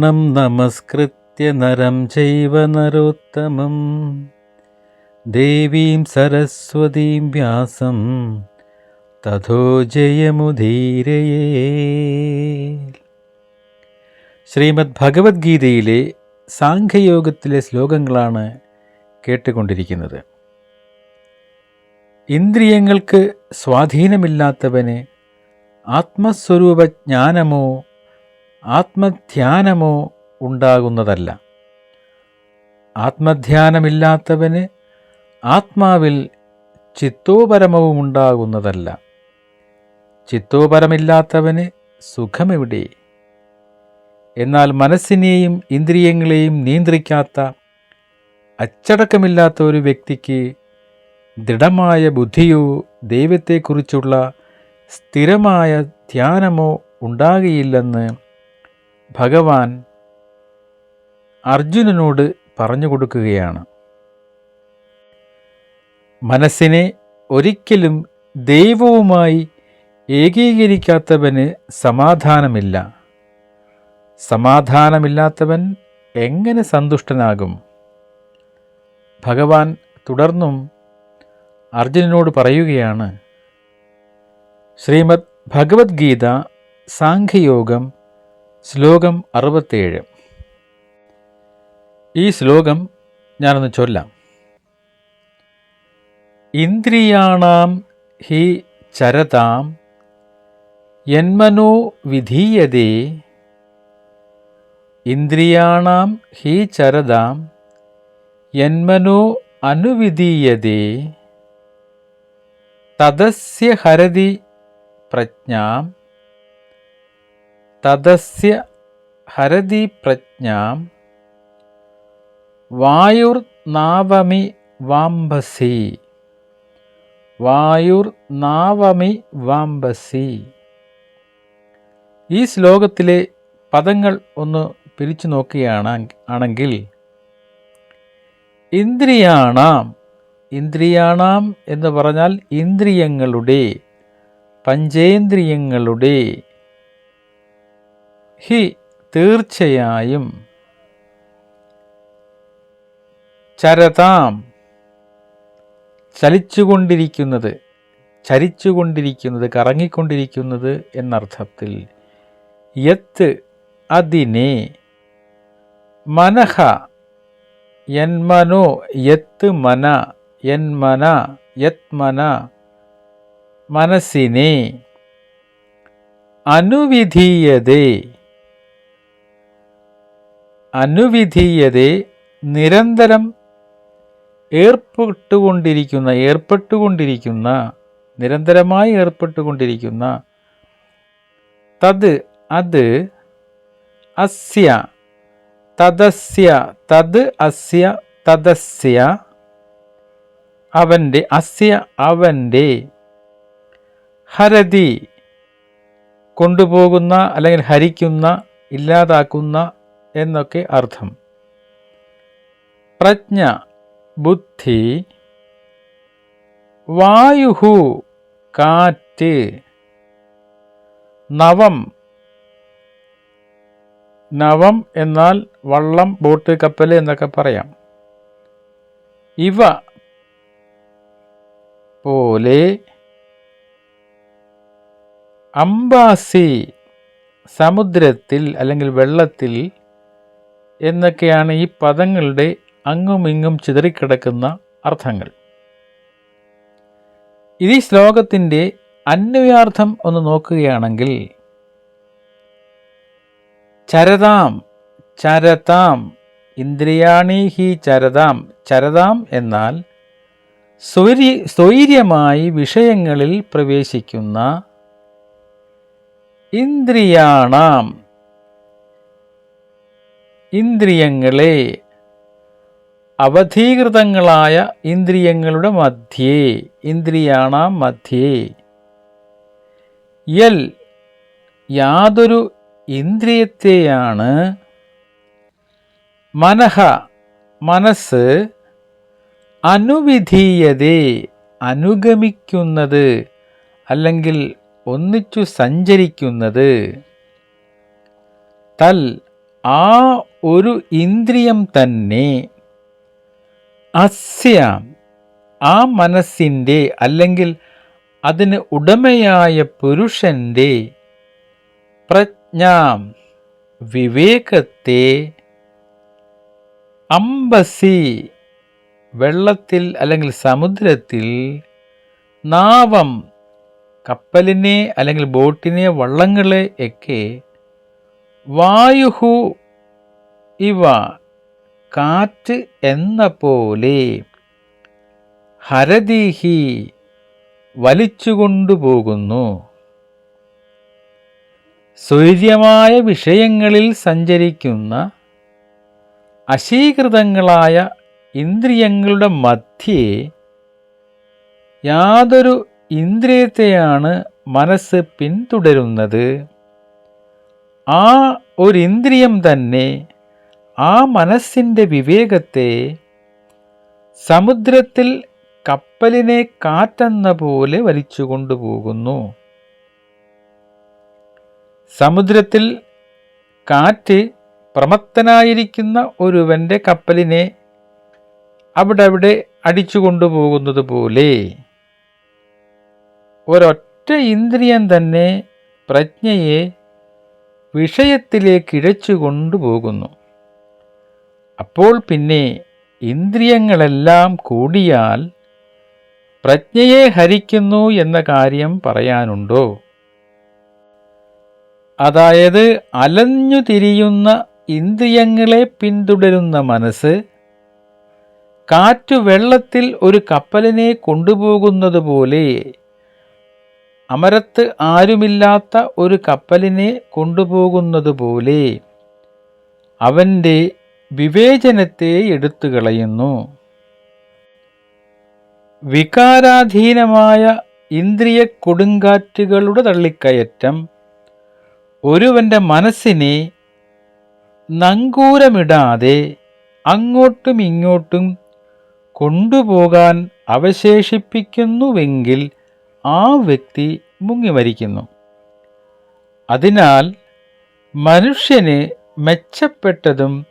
നാരായണം നമസ്കൃത്യ നരം ചൈവ നരോത്തമം. ദേവീം സരസ്വതീം വ്യാസം തഥോ ജയമുധീരയേ ശ്രീമദ് ഭഗവത്ഗീതയിലെ സാഖ്യയോഗത്തിലെ ശ്ലോകങ്ങളാണ് കേട്ടുകൊണ്ടിരിക്കുന്നത്. ഇന്ദ്രിയങ്ങൾക്ക് സ്വാധീനമില്ലാത്തവന് ആത്മസ്വരൂപ ജ്ഞാനമോ ആത്മധ്യാനമോ ഉണ്ടാകുന്നതല്ല. ആത്മധ്യാനമില്ലാത്തവന് ആത്മാവിൽ ചിത്തോപരമവും ഉണ്ടാകുന്നതല്ല. ചിത്തോപരമില്ലാത്തവന് സുഖമെവിടെ. എന്നാൽ മനസ്സിനെയും ഇന്ദ്രിയങ്ങളെയും നിയന്ത്രിക്കാത്ത അച്ചടക്കമില്ലാത്ത ഒരു വ്യക്തിക്ക് ദൃഢമായ ബുദ്ധിയോ ദൈവത്തെക്കുറിച്ചുള്ള സ്ഥിരമായ ധ്യാനമോ ഉണ്ടാകുകയില്ലെന്ന് ഭഗവാൻ അർജുനനോട് പറഞ്ഞു കൊടുക്കുകയാണ്. മനസ്സിനെ ഒരിക്കലും ദൈവവുമായി ഏകീകരിക്കാത്തവന് സമാധാനമില്ല. സമാധാനമില്ലാത്തവൻ എങ്ങനെ സന്തുഷ്ടനാകും? ഭഗവാൻ തുടർന്നും അർജുനനോട് പറയുകയാണ്. ശ്രീമദ് ഭഗവത്ഗീത സാഖ്യയോഗം ശ്ലോകം അറുപത്തേഴ്. ഈ ശ്ലോകം ഞാനൊന്ന് ചൊല്ലാം. ഇന്ദ്രിയാണാം ഹി ചരതാം യന്മനോ വിധീയതേ. ഇന്ദ്രിയാണാം ഹി ചരതാം യന്മനോ അനുവിധീയതേ. തദസ്യ ഹരതി പ്രജ്ഞാം തദസ്യ ഹരതി പ്രജ്ഞാം വായുർനാവമി വാംബസി വായുർനാവമി വാംബസി ഈ ശ്ലോകത്തിലെ പദങ്ങൾ ഒന്ന് പിരിച്ചു നോക്കുകയാണ് ആണെങ്കിൽ ഇന്ദ്രിയാണാം. ഇന്ദ്രിയാണാം എന്ന് പറഞ്ഞാൽ ഇന്ദ്രിയങ്ങളുടെ പഞ്ചേന്ദ്രിയങ്ങളുടെ ഹി തീർച്ചയായും. ചരതാം. ചലിച്ചുകൊണ്ടിരിക്കുന്നത് ചരിച്ചുകൊണ്ടിരിക്കുന്നത് കറങ്ങിക്കൊണ്ടിരിക്കുന്നത് എന്നർത്ഥത്തിൽ യത്ത് അതിനെ മനഹ യന്മനോ യത്ത് മന യന്മന യത്മന മനസ്സിനെ അനുവിധീയതേ അനുവിധീയതേ നിരന്തരം ഏർപ്പെട്ടുകൊണ്ടിരിക്കുന്ന ഏർപ്പെട്ടുകൊണ്ടിരിക്കുന്ന നിരന്തരമായി ഏർപ്പെട്ടുകൊണ്ടിരിക്കുന്ന തത് അത് അസ്യ തദസ്യ തത് അസ്യ തദസ്യ അവന്റെ അസ്യ അവന്റെ ഹരതി കൊണ്ടുപോകുന്ന അല്ലെങ്കിൽ ഹരിക്കുന്ന ഇല്ലാതാക്കുന്ന എന്നൊക്കെ അർത്ഥം. പ്രജ്ഞ ബുദ്ധി വായുഹു കാറ്റ് നവം. നവം എന്നാൽ വള്ളം ബോട്ട് കപ്പൽ എന്നൊക്കെ പറയാം. ഇവ പോലെ അംബാസി സമുദ്രത്തിൽ അല്ലെങ്കിൽ വെള്ളത്തിൽ എന്നൊക്കെയാണ് ഈ പദങ്ങളുടെ അങ്ങുമിങ്ങും ചിതറിക്കിടക്കുന്ന അർത്ഥങ്ങൾ. ഇത് ഈ ശ്ലോകത്തിന്റെ അന്വയാർത്ഥം ഒന്ന് നോക്കുകയാണെങ്കിൽ ചരതാം ചരതാം ഇന്ദ്രിയാണി ഹി ചരതാം ചരതാം എന്നാൽ സ്വൈര്യ സ്വൈര്യമായി വിഷയങ്ങളിൽ പ്രവേശിക്കുന്ന ഇന്ദ്രിയാണാം ഇന്ദ്രിയങ്ങളെ. അവധീകൃതങ്ങളായ ഇന്ദ്രിയങ്ങളുടെ മധ്യേ ഇന്ദ്രിയാണാം മധ്യേ. യൽ യാതൊരു ഇന്ദ്രിയത്തെയാണ്. മനഃ മനസ്സ് അനുവിധീയതേ അനുഗമിക്കുന്നത് അല്ലെങ്കിൽ ഒന്നിച്ചു സഞ്ചരിക്കുന്നത്. തൽ ആ ഒരു ഇന്ദ്രിയം തന്നെ അസ്യ. ആ മനസ്സിന്റെ അല്ലെങ്കിൽ അതിന് ഉടമയായ പുരുഷന്റെ പ്രജ്ഞാം വിവേകത്തെ അമ്പസി വെള്ളത്തിൽ അല്ലെങ്കിൽ സമുദ്രത്തിൽ നാവം കപ്പലിനെ അല്ലെങ്കിൽ ബോട്ടിനെ വള്ളങ്ങളെ ഒക്കെ വായുഹു ഇവ കാറ്റ് എന്ന പോലെ ഹരദീഹി വലിച്ചുകൊണ്ടുപോകുന്നു സ്വൈര്യമായ വിഷയങ്ങളിൽ സഞ്ചരിക്കുന്ന അശീകൃതങ്ങളായ ഇന്ദ്രിയങ്ങളുടെ മധ്യേ യാതൊരു ഇന്ദ്രിയത്തെയാണ് മനസ്സ് പിന്തുടരുന്നത്. ആ ഒരു ഇന്ദ്രിയം തന്നെ ആ മനസ്സിന്റെ വിവേകത്തെ സമുദ്രത്തിൽ കപ്പലിനെ കാറ്റെന്ന പോലെ വലിച്ചു കൊണ്ടുപോകുന്നു. സമുദ്രത്തിൽ കാറ്റ് പ്രമത്തനായിരിക്കുന്ന ഒരുവന്റെ കപ്പലിനെ അവിടെ അവിടെ അടിച്ചു കൊണ്ടുപോകുന്നത് പോലെ. ഒരൊറ്റ ഇന്ദ്രിയം തന്നെ പ്രജ്ഞയെ വിഷയത്തിലേക്ക് ഇഴച്ചു കൊണ്ടുപോകുന്നു. അപ്പോൾ പിന്നെ ഇന്ദ്രിയങ്ങളെല്ലാം കൂടിയാൽ പ്രജ്ഞയെ ഹരിക്കുന്നു എന്ന കാര്യം പറയാനുണ്ടോ? അതായത് അലഞ്ഞു തിരിയുന്ന ഇന്ദ്രിയങ്ങളെ പിന്തുടരുന്ന മനസ്സ് കാറ്റു വെള്ളത്തിൽ ഒരു കപ്പലിനെ കൊണ്ടുപോകുന്നത് പോലെ അമരത്ത് ആരുമില്ലാത്ത ഒരു കപ്പലിനെ കൊണ്ടുപോകുന്നത് പോലെ അവന്റെ വിവേചനത്തെ എടുത്തു കളയുന്നു. വികാരാധീനമായ ഇന്ദ്രിയ കൊടുങ്കാറ്റുകളുടെ തള്ളിക്കയറ്റം ഒരുവന്റെ മനസ്സിനെ നങ്കൂരമിടാതെ അങ്ങോട്ടും ഇങ്ങോട്ടും കൊണ്ടുപോകാൻ അവശേഷിപ്പിക്കുന്നുവെങ്കിൽ ആ വ്യക്തി മുങ്ങിമരിക്കുന്നു. അതിനാൽ മനുഷ്യന് മെച്ചപ്പെട്ടതും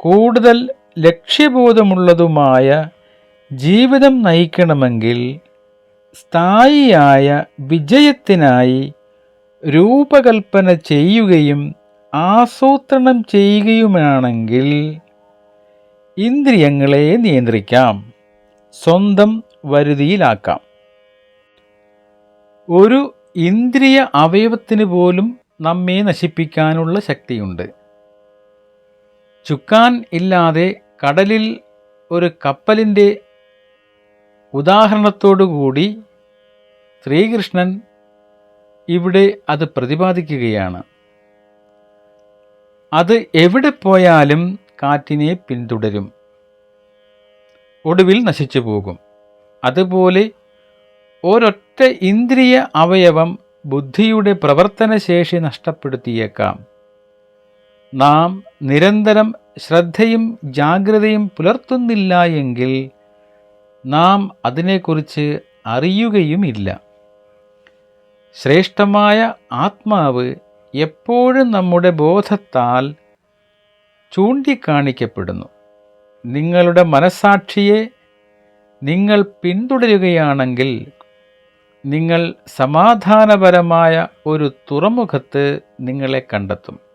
കൂടുതൽ ലക്ഷ്യബോധമുള്ളതുമായ ജീവിതം നയിക്കണമെങ്കിൽ സ്ഥായിയായ വിജയത്തിനായി രൂപകൽപ്പന ചെയ്യുകയും ആസൂത്രണം ചെയ്യുകയുമാണെങ്കിൽ ഇന്ദ്രിയങ്ങളെ നിയന്ത്രിക്കാം സ്വന്തം വരുതിയിലാക്കാം. ഒരു ഇന്ദ്രിയ അവയവത്തിന് പോലും നമ്മെ നശിപ്പിക്കാനുള്ള ശക്തിയുണ്ട്. ചുക്കാൻ ഇല്ലാതെ കടലിൽ ഒരു കപ്പലിന്റെ ഉദാഹരണത്തോടുകൂടി ശ്രീകൃഷ്ണൻ ഇവിടെ അത് പ്രതിപാദിക്കുകയാണ്. അത് എവിടെ പോയാലും കാറ്റിനെ പിന്തുടരും. ഒടുവിൽ നശിച്ചു പോകും. അതുപോലെ ഒരൊറ്റ ഇന്ദ്രിയ അവയവം ബുദ്ധിയുടെ പ്രവർത്തനശേഷി നഷ്ടപ്പെടുത്തിയേക്കാം. നാം നിരന്തരം ശ്രദ്ധയും ജാഗ്രതയും പുലർത്തുന്നില്ല എങ്കിൽ നാം അതിനെക്കുറിച്ച് അറിയുകയുമില്ല. ശ്രേഷ്ഠമായ ആത്മാവ് എപ്പോഴും നമ്മുടെ ബോധത്താൽ ചൂണ്ടിക്കാണിക്കപ്പെടുന്നു. നിങ്ങളുടെ മനസാക്ഷിയെ നിങ്ങൾ പിന്തുടരുകയാണെങ്കിൽ നിങ്ങൾ സമാധാനപരമായ ഒരു തുറമുഖത്ത് നിങ്ങളെ കണ്ടെത്തും.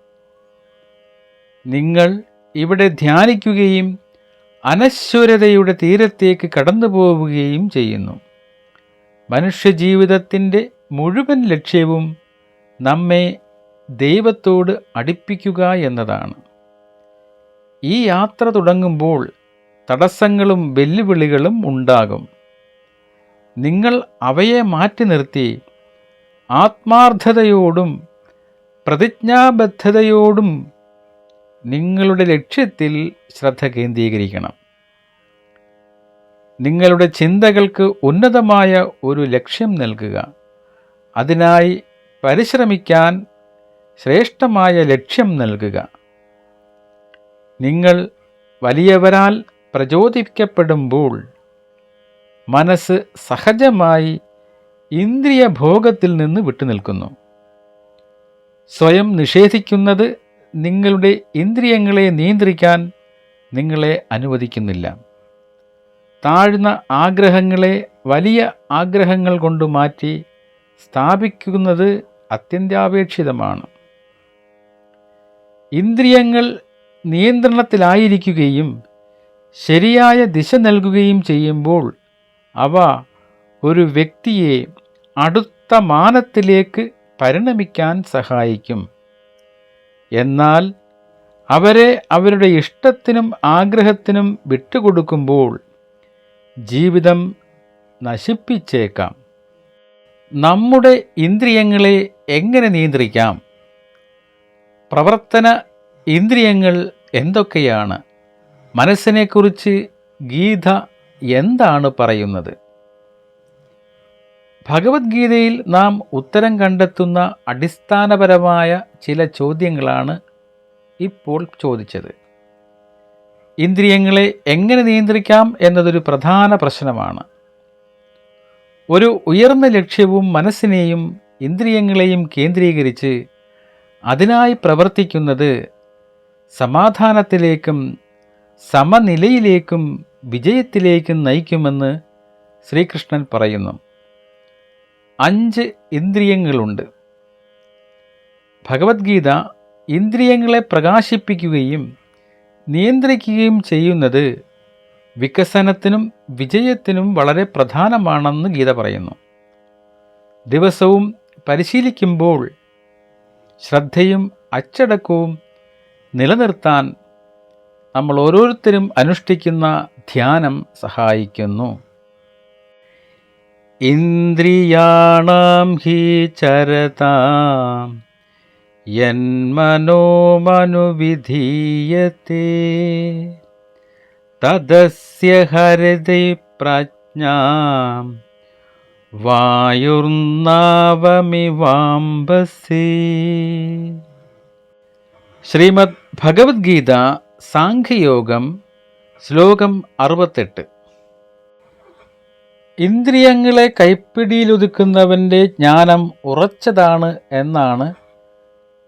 നിങ്ങൾ ഇവിടെ ധ്യാനിക്കുകയും അനശ്വരതയുടെ തീരത്തേക്ക് കടന്നു പോവുകയും ചെയ്യുന്നു. മനുഷ്യജീവിതത്തിന്റെ മുഴുവൻ ലക്ഷ്യവും നമ്മെ ദൈവത്തോട് അടുപ്പിക്കുക എന്നതാണ്. ഈ യാത്ര തുടങ്ങുമ്പോൾ തടസ്സങ്ങളും വെല്ലുവിളികളും ഉണ്ടാകും. നിങ്ങൾ അവയെ മാറ്റി നിർത്തി ആത്മാർത്ഥതയോടും പ്രതിജ്ഞാബദ്ധതയോടും നിങ്ങളുടെ ലക്ഷ്യത്തിൽ ശ്രദ്ധ കേന്ദ്രീകരിക്കണം. നിങ്ങളുടെ ചിന്തകൾക്ക് ഉന്നതമായ ഒരു ലക്ഷ്യം നൽകുക. അതിനായി പരിശ്രമിക്കാൻ ശ്രേഷ്ഠമായ ലക്ഷ്യം നൽകുക. നിങ്ങൾ വലിയവരാൽ പ്രചോദിപ്പിക്കപ്പെടുമ്പോൾ മനസ്സ് സഹജമായി ഇന്ദ്രിയ ഭോഗത്തിൽ നിന്ന് വിട്ടുനിൽക്കുന്നു. സ്വയം നിഷേധിക്കുന്നത് നിങ്ങളുടെ ഇന്ദ്രിയങ്ങളെ നിയന്ത്രിക്കാൻ നിങ്ങളെ അനുവദിക്കുന്നില്ല. താഴ്ന്ന ആഗ്രഹങ്ങളെ വലിയ ആഗ്രഹങ്ങൾ കൊണ്ട് മാറ്റി സ്ഥാപിക്കുന്നത് അത്യന്താപേക്ഷിതമാണ്. ഇന്ദ്രിയങ്ങൾ നിയന്ത്രണത്തിലായിരിക്കുകയും ശരിയായ ദിശ നൽകുകയും ചെയ്യുമ്പോൾ അവ ഒരു വ്യക്തിയെ അടുത്ത മാനത്തിലേക്ക് പരിണമിക്കാൻ സഹായിക്കും. എന്നാൽ അവരെ അവരുടെ ഇഷ്ടത്തിനും ആഗ്രഹത്തിനും വിട്ടുകൊടുക്കുമ്പോൾ ജീവിതം നശിപ്പിച്ചേക്കാം. നമ്മുടെ ഇന്ദ്രിയങ്ങളെ എങ്ങനെ നിയന്ത്രിക്കാം? പ്രവർത്തന ഇന്ദ്രിയങ്ങൾ എന്തൊക്കെയാണ്? മനസ്സിനെക്കുറിച്ച് ഗീത എന്താണ് പറയുന്നത്? ഭഗവത്ഗീതയിൽ നാം ഉത്തരം കണ്ടെത്തുന്ന അടിസ്ഥാനപരമായ ചില ചോദ്യങ്ങളാണ് ഇപ്പോൾ ചോദിച്ചത്. ഇന്ദ്രിയങ്ങളെ എങ്ങനെ നിയന്ത്രിക്കാം എന്നതൊരു പ്രധാന പ്രശ്നമാണ്. ഒരു ഉയർന്ന ലക്ഷ്യവും മനസ്സിനെയും ഇന്ദ്രിയങ്ങളെയും കേന്ദ്രീകരിച്ച് അതിനായി പ്രവർത്തിക്കുന്നത് സമാധാനത്തിലേക്കും സമനിലയിലേക്കും വിജയത്തിലേക്കും നയിക്കുമെന്ന് ശ്രീകൃഷ്ണൻ പറയുന്നു. അഞ്ച് ഇന്ദ്രിയങ്ങളുണ്ട്. ഭഗവത്ഗീത ഇന്ദ്രിയങ്ങളെ പ്രകാശിപ്പിക്കുകയും നിയന്ത്രിക്കുകയും ചെയ്യുന്നത് വികസനത്തിനും വിജയത്തിനും വളരെ പ്രധാനമാണെന്ന് ഗീത പറയുന്നു. ദിവസവും പരിശീലിക്കുമ്പോൾ ശ്രദ്ധയും അച്ചടക്കവും നിലനിർത്താൻ നമ്മൾ ഓരോരുത്തരും അനുഷ്ഠിക്കുന്ന ധ്യാനം സഹായിക്കുന്നു. ഇന്ദ്രിയാണാം ഹി ചരതാം യന്മനോമനുവിധീയത്തെ തദസ്യ ഹരതി പ്രജ്ഞാ. വായുർനാവമിവാംബസി ശ്രീമദ് ഭഗവത്ഗീത സാഖ്യയോഗം ശ്ലോകം അറുപത്തെട്ട്. ഇന്ദ്രിയങ്ങളെ കൈപ്പിടിയിലൊതുക്കുന്നവന്റെ ജ്ഞാനം ഉറച്ചതാണ് എന്നാണ്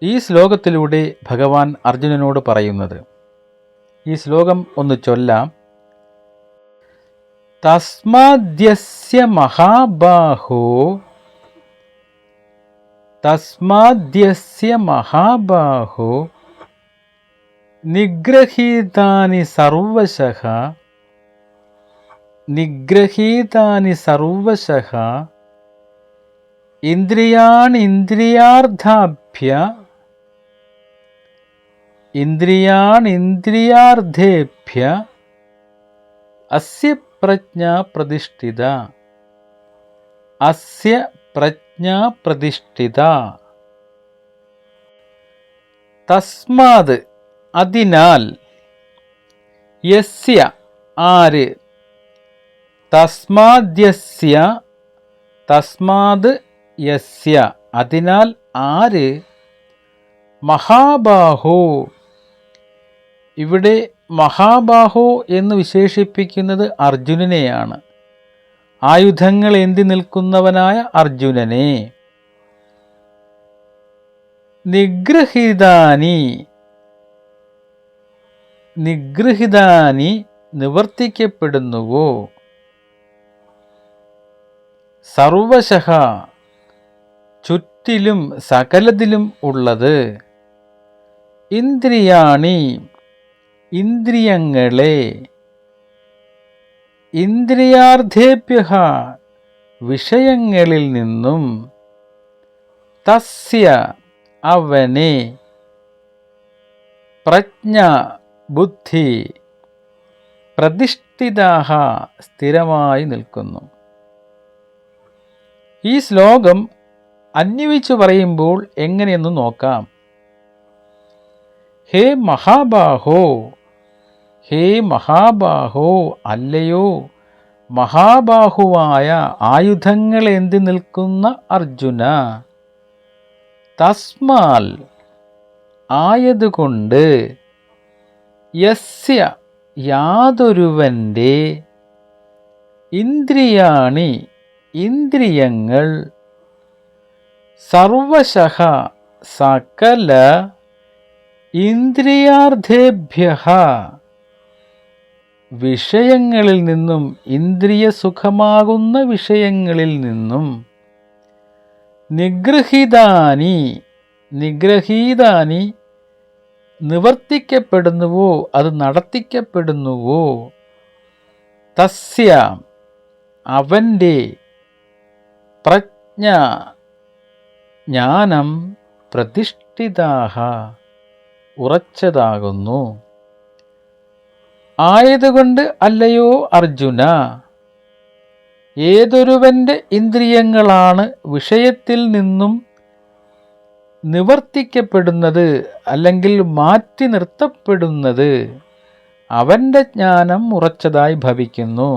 ഈ ശ്ലോകത്തിലൂടെ ഭഗവാൻ അർജുനനോട് പറയുന്നത്. ഈ ശ്ലോകം ഒന്ന് ചൊല്ലാം. തസ്മാദ്യസ്യ മഹാബാഹോ. തസ്മാദ്യസ്യ മഹാബാഹോ. നിഗ്രഹീതാനി സർവശഃ. നിഗ്രഹീതാനി സർവശഃ. ഇന്ദ്രിയാണിന്ദ്രിയാർത്ഥാഭ്യ ഇന്ദ്രിയാണിന്ദ്രിയാർത്ഥേഭ്യ അസ്യ പ്രജ്ഞ പ്രതിഷ്ഠിത അസ്യ പ്രജ്ഞ പ്രതിഷ്ഠിത തസ്മാത് അതിനാൽ യസ്യ ആര് തസ്മാദ്യസ്യ തസ്മാത് യസ്യ അതിനാൽ ആര് മഹാബാഹോ ഇവിടെ മഹാബാഹോ എന്ന് വിശേഷിപ്പിക്കുന്നത് അർജുനനെയാണ്. ആയുധങ്ങൾ എന്തി നിൽക്കുന്നവനായ അർജുനനെ. നിഗ്രഹിതാനി. നിഗ്രഹിതാനി നിവർത്തിക്കപ്പെടുന്നുവോ? സർവശഹ. ചുറ്റിലും സകലതിലും ഉള്ളത്. ഇന്ദ്രിയാണി. ഇന്ദ്രിയങ്ങളെ ഇന്ദ്രിയാർത്ഥേഭ്യ വിഷയങ്ങളിൽ നിന്നും തസ്യ അവനെ പ്രജ്ഞ ബുദ്ധി പ്രതിഷ്ഠിതാഹ സ്ഥിരമായി നിൽക്കുന്നു. ഈ ശ്ലോകം അന്വയിച്ചു പറയുമ്പോൾ എങ്ങനെയെന്ന് നോക്കാം. ഹേ മഹാബാഹോ ഹേ മഹാബാഹോ അല്ലയോ? മഹാബാഹുവായ ആയുധങ്ങൾ എന്തി നിൽക്കുന്ന അർജുന? തസ്മാൽ ആയതുകൊണ്ട് യസ്യ യാതൊരുവന്റെ ഇന്ദ്രിയാണി ഇന്ദ്രിയങ്ങൾ സർവശ സകല ഇന്ദ്രിയാർത്ഥേഭ്യ വിഷയങ്ങളിൽ നിന്നും ഇന്ദ്രിയ സുഖമാകുന്ന വിഷയങ്ങളിൽ നിന്നും നിഗ്രഹീതാനി നിഗ്രഹീതാനി നിവർത്തിക്കപ്പെടുന്നുവോ അത് നടത്തിക്കപ്പെടുന്നുവോ? തസ്യ അവന്റെ പ്രജ്ഞ ജ്ഞാനം പ്രതിഷ്ഠിതാഹ ഉറച്ചതാകുന്നു. ആയതുകൊണ്ട് അല്ലയോ അർജുന? ഏതൊരുവന്റെ ഇന്ദ്രിയങ്ങളാണ് വിഷയത്തിൽ നിന്നും നിവർത്തിക്കപ്പെടുന്നത് അല്ലെങ്കിൽ മാറ്റി നിർത്തപ്പെടുന്നത്? അവന്റെ ജ്ഞാനം ഉറച്ചതായി ഭവിക്കുന്നു.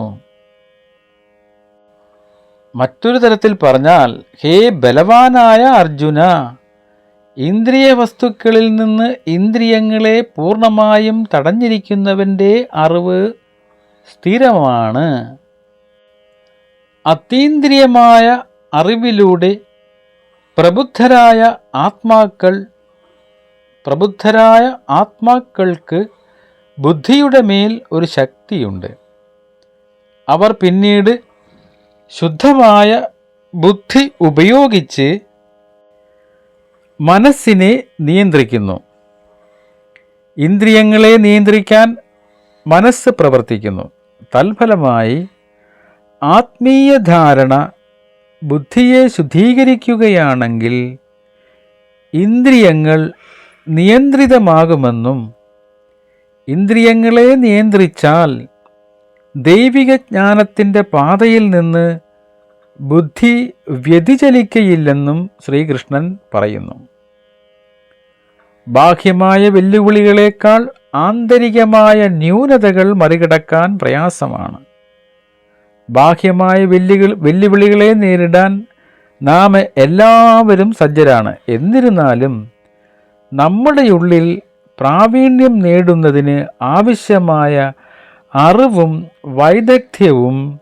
മറ്റൊരു തരത്തിൽ പറഞ്ഞാൽ ഹേ ബലവാനായ അർജുന ഇന്ദ്രിയ വസ്തുക്കളിൽ നിന്ന് ഇന്ദ്രിയങ്ങളെ പൂർണമായും തടഞ്ഞിരിക്കുന്നവന്റെ അറിവ് സ്ഥിരമാണ്. അതീന്ദ്രിയമായ അറിവിലൂടെ പ്രബുദ്ധരായ ആത്മാക്കൾ പ്രബുദ്ധരായ ആത്മാക്കൾക്ക് ബുദ്ധിയുടെ മേൽ ഒരു ശക്തിയുണ്ട്. അവർ പിന്നീട് ശുദ്ധമായ ബുദ്ധി ഉപയോഗിച്ച് മനസ്സിനെ നിയന്ത്രിക്കുന്നു. ഇന്ദ്രിയങ്ങളെ നിയന്ത്രിക്കാൻ മനസ്സ് പ്രവർത്തിക്കുന്നു. തൽഫലമായി ആത്മീയ ധാരണ ബുദ്ധിയെ ശുദ്ധീകരിക്കുകയാണെങ്കിൽ ഇന്ദ്രിയങ്ങൾ നിയന്ത്രിതമാകുമെന്നും ഇന്ദ്രിയങ്ങളെ നിയന്ത്രിച്ചാൽ ദൈവിക ജ്ഞാനത്തിന്റെ പാതയിൽ നിന്ന് ബുദ്ധി വ്യതിചലിക്കയില്ലെന്നും ശ്രീകൃഷ്ണൻ പറയുന്നു. ബാഹ്യമായ വെല്ലുവിളികളേക്കാൾ ആന്തരികമായ ന്യൂനതകൾ മറികടക്കാൻ പ്രയാസമാണ്. ബാഹ്യമായ വെല്ലുകൾ വെല്ലുവിളികളെ നേരിടാൻ നാം എല്ലാവരും സജ്ജരാണ്. എന്നിരുന്നാലും നമ്മുടെ ഉള്ളിൽ പ്രാവീണ്യം നേടുന്നതിന് ആവശ്യമായ അറിവും വൈദഗ്ധ്യവും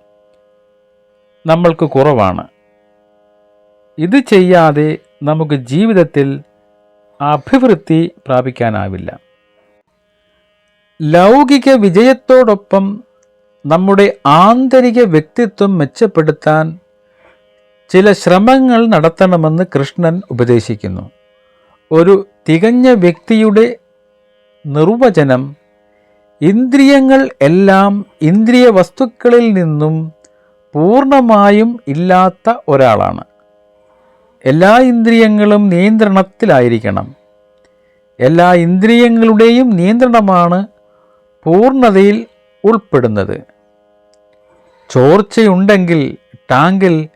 നമ്മൾക്ക് കുറവാണ്. ഇത് ചെയ്യാതെ നമുക്ക് ജീവിതത്തിൽ അഭിവൃദ്ധി പ്രാപിക്കാനാവില്ല. ലൗകിക വിജയത്തോടൊപ്പം നമ്മുടെ ആന്തരിക വ്യക്തിത്വം മെച്ചപ്പെടുത്താൻ ചില ശ്രമങ്ങൾ നടത്തണമെന്ന് കൃഷ്ണൻ ഉപദേശിക്കുന്നു. ഒരു തികഞ്ഞ വ്യക്തിയുടെ നിർവചനം ഇന്ദ്രിയങ്ങൾ എല്ലാം ഇന്ദ്രിയ വസ്തുക്കളിൽ നിന്നും പൂർണമായും ഇല്ലാത്ത ഒരാളാണ്. എല്ലാ ഇന്ദ്രിയങ്ങളും നിയന്ത്രണത്തിലായിരിക്കണം. എല്ലാ ഇന്ദ്രിയങ്ങളുടെയും നിയന്ത്രണമാണ് പൂർണതയിൽ ഉൾപ്പെടുന്നത്. ചോർച്ചയുണ്ടെങ്കിൽ ടാങ്കിൽ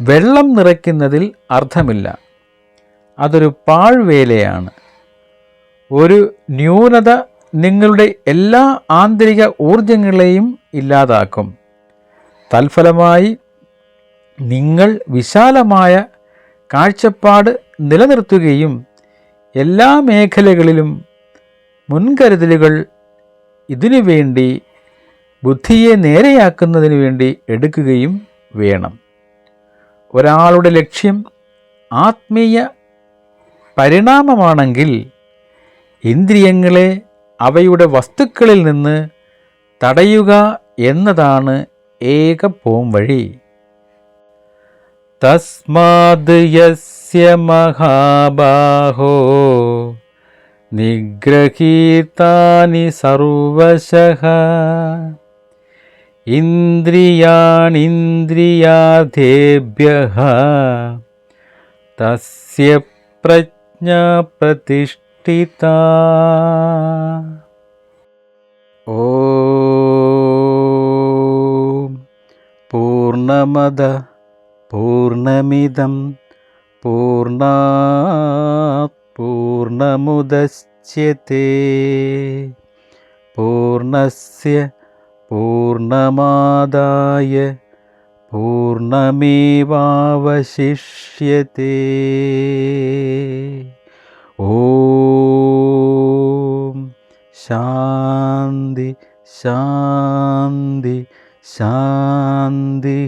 വെള്ളം നിറയ്ക്കുന്നതിൽ അർത്ഥമില്ല. അതൊരു പാഴ്വേലയാണ്. ഒരു ന്യൂനത നിങ്ങളുടെ എല്ലാ ആന്തരിക ഊർജങ്ങളെയും ഇല്ലാതാക്കും. തൽഫലമായി നിങ്ങൾ വിശാലമായ കാഴ്ചപ്പാട് നിലനിർത്തുകയും എല്ലാ മേഖലകളിലും മുൻകരുതലുകൾ ഇതിനു വേണ്ടി ബുദ്ധിയെ നേരെയാക്കുന്നതിന് വേണ്ടി എടുക്കുകയും വേണം. ഒരാളുടെ ലക്ഷ്യം ആത്മീയ പരിണാമമാണെങ്കിൽ ഇന്ദ്രിയങ്ങളെ അവയുടെ വസ്തുക്കളിൽ നിന്ന് തടയുക എന്നതാണ് ഏക പോം വഴി തസ്മാത് യസ്യ മഹാബാഹോ. നിഗ്രഹീതാനി സർവശഃ. ഇന്ദ്രിയാണിന്ദ്രിയാധേഭ്യ. തസ്യ പ്രജ്ഞ പ്രതിഷ്ഠിത. ഓ. പൂർണമദ പൂർണമിദം പൂർണാത് പൂർണമുദശ്യത്തെ പൂർണസ്യ പൂർണമാദായ പൂർണമേവാവശിഷ്യത്തെ ഓം ശാന്തി ശാന്തി ശാന്തി